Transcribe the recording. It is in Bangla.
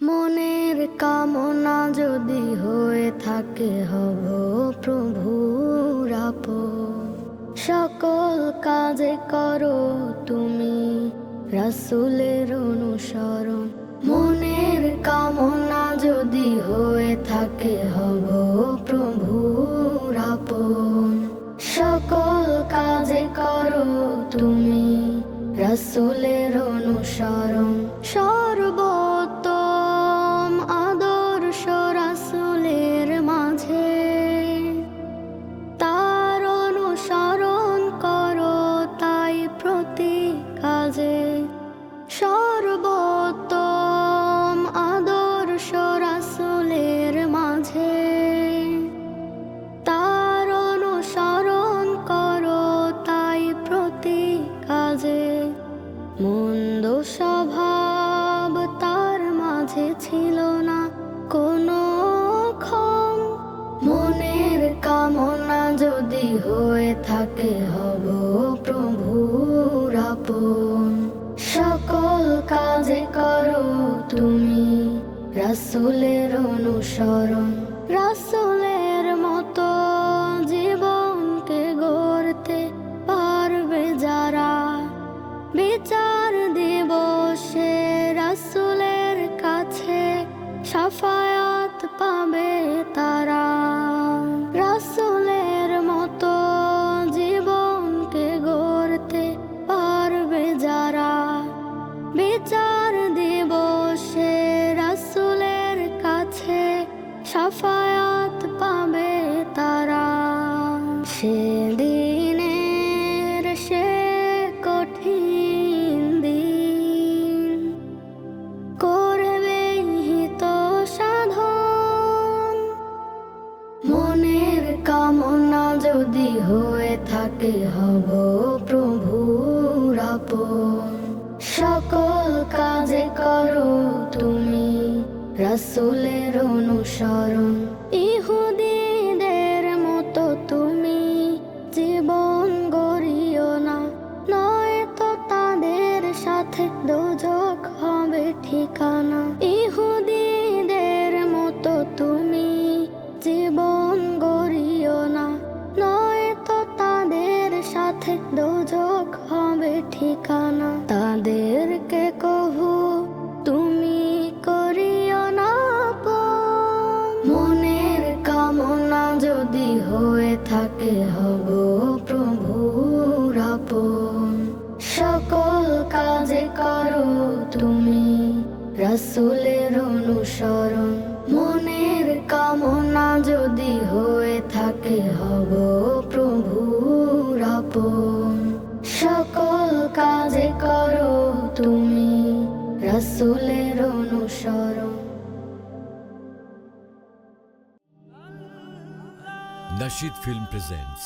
মনের কামনা যদি হয়ে থাকে, হব প্রভুর। সকল কাজে করো তুমি রাসুলের অনুসরণ মনের কামনা যদি হয়ে থাকে, হব প্রভুর। সকল কাজে করো তুমি রাসুলের অনুসরণ স্বভাব তার মাঝে ছিল না। কোনো ক্ষম মনের কামনা যদি হয়ে থাকে, হব প্রভুর আপন। সকল কাজে করো তুমি, রাসুলের অনুসরণ। রাসুলের সাফায়াত পাবে তারা। রাসুলের মতো জীবনকে গড়তে পারবে যারা। বিচার দিবসে রাসুলের কাছে, সাফায়াত পাবে তারা। সেদিনের থাকে হব প্রভু আপন। সকল কাজে করো তুমি রাসুলের অনুসরণ। ঠিকানা তাদেরকে কহু, তুমি করিও না মনের কামনা যদি হয়ে থাকে, হব প্রভুর আপন। সকল কাজে করো তুমি, রাসুলের অনুসরণ। মনের কামনা যদি হয়ে থাকে, হব তুমি রাসুলের অনুসরণ Nashid Film presents